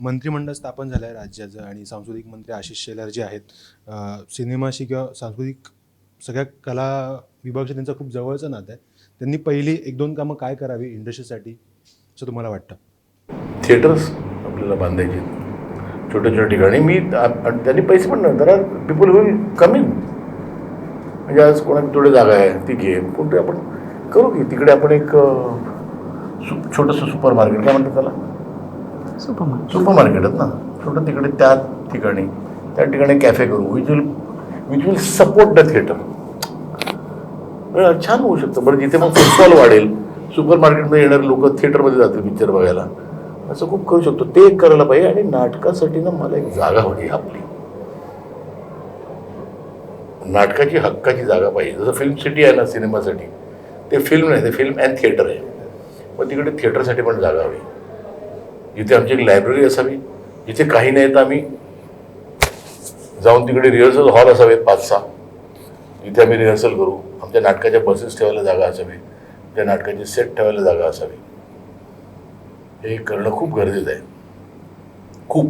मंत्रिमंडळ स्थापन झालं आहे राज्याचं आणि सांस्कृतिक मंत्री आशिष शेलार जे आहेत सिनेमाशी किंवा सांस्कृतिक सगळ्या कला विभागशी त्यांचं खूप जवळचं नातं आहे. त्यांनी पहिली एक दोन कामं काय करावी इंडस्ट्रीसाठी असं तुम्हाला वाटतं? थिएटर्स आपल्याला बांधायचे छोट्या छोट्या ठिकाणी. मी आणि त्यांनी पैसे पण जरा पीपल विल कमी. म्हणजे आज कोणाची थोडी जागा आहे ती घे. कोणते आपण करू की. तिकडे आपण एक सु छोटंसं सुपर मार्केट. काय म्हणतात त्याला? सुपर सुपरमार्केटच सुपर मार्केट आहेत ना. छोटं तिकडे त्या ठिकाणी. त्या ठिकाणी कॅफे करू. Which will which will support the theatre छान होऊ शकतं. बरं जिथे मग फुटबॉल वाढेल सुपर मार्केटमध्ये येणारे लोक थिएटरमध्ये जातील पिक्चर बघायला. असं खूप करू शकतो. ते एक करायला पाहिजे आणि नाटकासाठी ना मला एक जागा हवी आपली. नाटकाची हक्काची जागा पाहिजे. जसं फिल्म सिटी आहे ना सिनेमासाठी ते फिल्म नाही ते फिल्म अँड थिएटर आहे. पण तिकडे थिएटरसाठी पण जागा हवी. इथे आमची एक लायब्ररी असावी. इथे काही नाही तर आम्ही. जाऊन तिकडे रिहर्सल हॉल असावेत पाच सहा. इथे आम्ही रिहर्सल करू. आमच्या नाटकाच्या बसेस ठेवायला जागा असावी. त्या नाटकाची सेट ठेवायला जागा असावी. हे करणं खूप गरजेचं आहे. खूप.